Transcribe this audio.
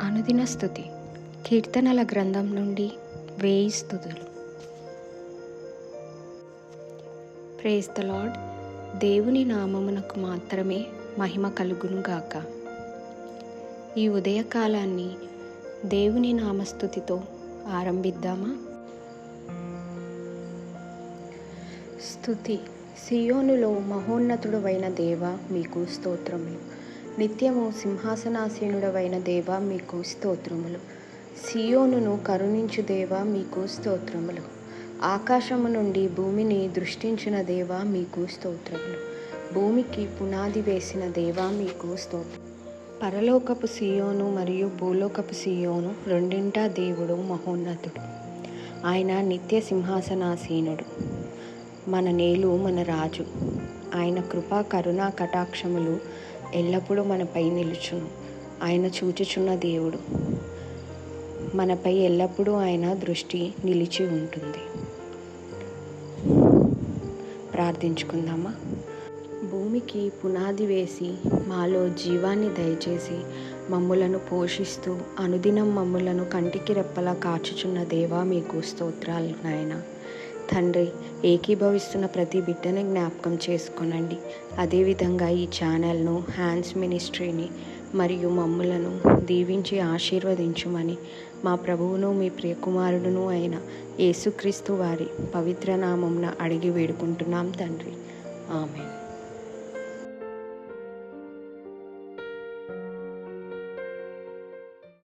అనుదిన స్థుతి కీర్తనల గ్రంథం నుండి వేయి స్థుతులు ప్రేస్ ద లార్డ్ దేవుని నామమునకు మాత్రమే మహిమ కలుగును గాక. ఈ ఉదయకాలాన్ని దేవుని నామస్థుతితో ఆరంభిద్దామా? స్థుతి సియోనులో మహోన్నతుడవైన దేవ మీకు స్తోత్రములు నిత్యము సింహాసనాసీనుడవైన దేవ మీకు స్తోత్రములు. సియోనును కరుణించు దేవ మీకు స్తోత్రములు. ఆకాశము నుండి భూమిని దృష్టించిన దేవ మీకు స్తోత్రములు. భూమికి పునాది వేసిన దేవ మీకు స్తోత్రం. పరలోకపు సియోను మరియు భూలోకపు సియోను రెండింటా దేవుడు మహోన్నతుడు. ఆయన నిత్య సింహాసనాసీనుడు. మన నేలు మన రాజు. ఆయన కృపా కరుణా కటాక్షములు ఎల్లప్పుడూ మనపై నిలుచును. ఆయన చూచుచున్న దేవుడు. మనపై ఎల్లప్పుడూ ఆయన దృష్టి నిలిచి ఉంటుంది. ప్రార్థించుకుందామా? భూమికి పునాది వేసి మాలో జీవాన్ని దయచేసి మమ్ములను పోషిస్తూ అనుదినం మమ్ములను కంటికి రెప్పలా కాచుచున్న దేవా మీకు స్తోత్రాలు నాయన. తండ్రి ఏకీభవిస్తున్న ప్రతి బిడ్డని జ్ఞాపకం చేసుకోనండి. అదేవిధంగా ఈ ఛానల్ను హ్యాండ్స్ మినిస్ట్రీని మరియు మమ్ములను దీవించి ఆశీర్వదించుమని మా ప్రభువును మీ ప్రియకుమారుడును అయిన యేసుక్రీస్తు వారి పవిత్ర నామంన అడిగి వేడుకుంటున్నాం తండ్రి. ఆమె